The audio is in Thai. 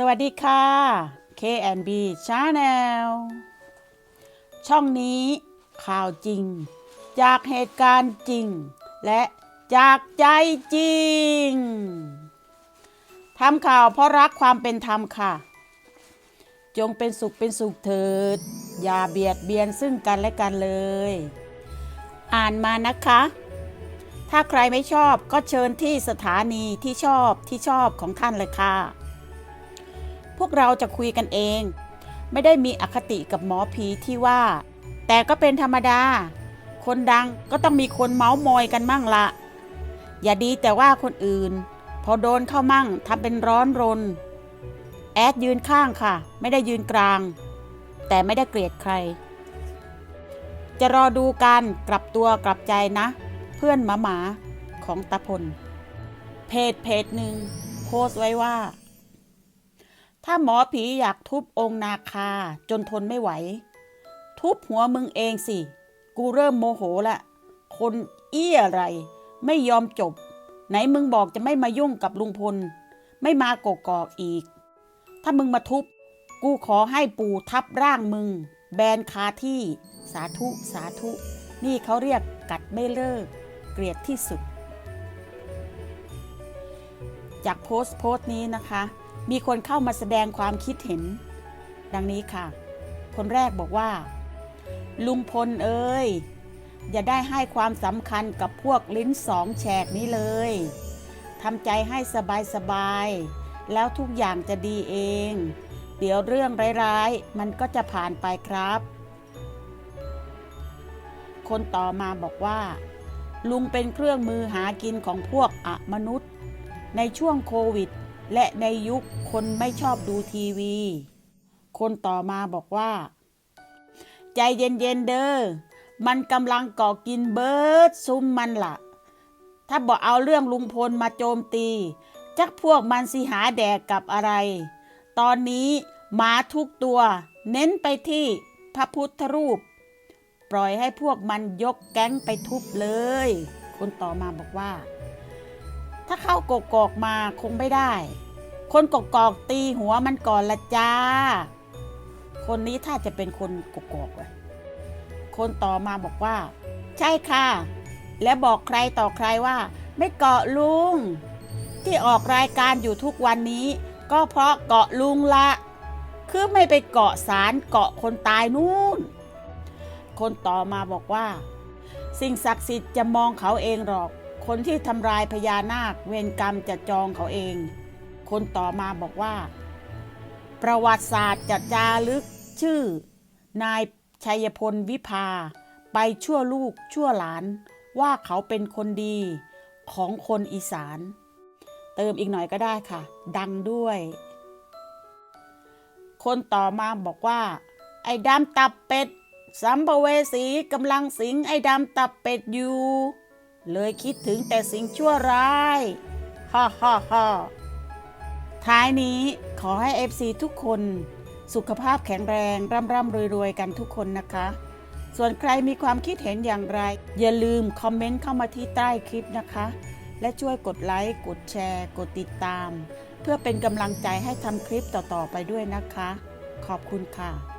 สวัสดีค่ะ K&B Channel ช่องนี้ข่าวจริง จากเหตุการณ์จริง และจากใจจริงทำข่าวเพราะรักความเป็นธรรมค่ะ จงเป็นสุขเป็นสุขเถิด อย่าเบียดเบียนซึ่งกันและกันเลย อ่านมานะคะ ถ้าใครไม่ชอบก็เชิญที่สถานีที่ชอบที่ชอบของท่านเลยค่ะ พวกเราจะคุยกันเอง ไม่ได้มีอคติกับหมอผีที่ว่า แต่ก็เป็นธรรมดา คนดังก็ต้องมีคนเมาส์มอยกันมั่งละ อย่าดีแต่ว่าคนอื่น พอโดนเข้ามั่งทำเป็นร้อนรน แอดยืนข้างค่ะ ไม่ได้ยืนกลาง แต่ไม่ได้เกลียดใคร จะรอดูการกลับตัวกลับใจนะ เพื่อนหมาหมาของตาพลเพจเพจหนึ่งโพสต์ไว้ว่า ถ้าหมอผีอยากทุบองค์นาคาจนทนไม่ไหว ทุบหัวมึงเองสิ กูเริ่มโมโหละ คนเอี้ยอะไร ไม่ยอมจบ ไหนมึงบอกจะไม่มายุ่งกับลุงพล ไม่มากกอกอีก ถ้ามึงมาทุบ กูขอให้ปู่ทับร่างมึง แบนคาที่ สาธุสาธุ นี่เขาเรียกกัดไม่เลิก เกลียดที่สุด จากโพสต์โพสต์นี้นะคะ มีคนเข้ามาแสดงความคิดเห็น ดังนี้ค่ะ คนแรกบอกว่า ลุงพลเอ้ยอย่าได้ให้ความสำคัญกับพวกลิ้นสองแฉกนี้เลยทำใจให้สบายสบายๆแล้วทุกอย่างจะดีเอง เดี๋ยวเรื่องร้ายๆ มันก็จะผ่านไปครับ คนต่อมาบอกว่า ลุงเป็นเครื่องมือหากินของพวกอมนุษย์ ในช่วงโควิด และในยุคคนไม่ชอบดูทีวี คนต่อมาบอกว่า ใจเย็นๆเด้อ มันกำลังก่อกินเบิร์ดซุมมันละ่ะ ถ้าบอกเอาเรื่องลุงพลมาโจมตี จักพวกมันสิหาแดกกับอะไร ตอนนี้หมาทุกตัว เน้นไปที่พระพุทธรูป ปล่อยให้พวกมันยกแก๊งไปทุบเลย คนต่อมาบอกว่า ถ้าเข้ากกอกมาคงไม่ได้ คนกกอกตีหัวมันก่อนละจ้า คนนี้ถ้าจะเป็นคนกกอกเลยคนต่อมาบอกว่า ใช่ค่ะ และบอกใครต่อใครว่า ไม่เกาะลุง ที่ออกรายการอยู่ทุกวันนี้ ก็เพราะเกาะลุงละ คือไม่ไปเกาะสารเกาะคนตายนู่น คนต่อมาบอกว่า สิ่งศักดิ์สิทธิ์จะมองเขาเองหรอก คนที่ทำลายพญานาคเวรกรรมจะจองเขาเอง คนต่อมาบอกว่า ประวัติศาสตร์จะจารึกชื่อ นายชัยพลวิภา ไปชั่วลูกชั่วหลาน ว่าเขาเป็นคนดีของคนอีสาน เติมอีกหน่อยก็ได้ค่ะ ดังด้วย คนต่อมาบอกว่า ไอ้ดำตับเป็ดสัมภเวสีกำลังสิงไอ้ดำตับเป็ดอยู่ เลยคิดถึงแต่สิ่งชั่วร้ายฮ่าฮ่าฮ่า ท้ายนี้ขอให้ FC ทุกคนสุขภาพแข็งแรงร่ำร่ำรวยรวยกันทุกคนนะคะ ส่วนใครมีความคิดเห็นอย่างไร อย่าลืมคอมเมนต์เข้ามาที่ใต้คลิปนะคะ และช่วยกดไลค์กดแชร์ กดติดตาม เพื่อเป็นกำลังใจให้ทำคลิปต่อๆไปด้วยนะคะ ขอบคุณค่ะ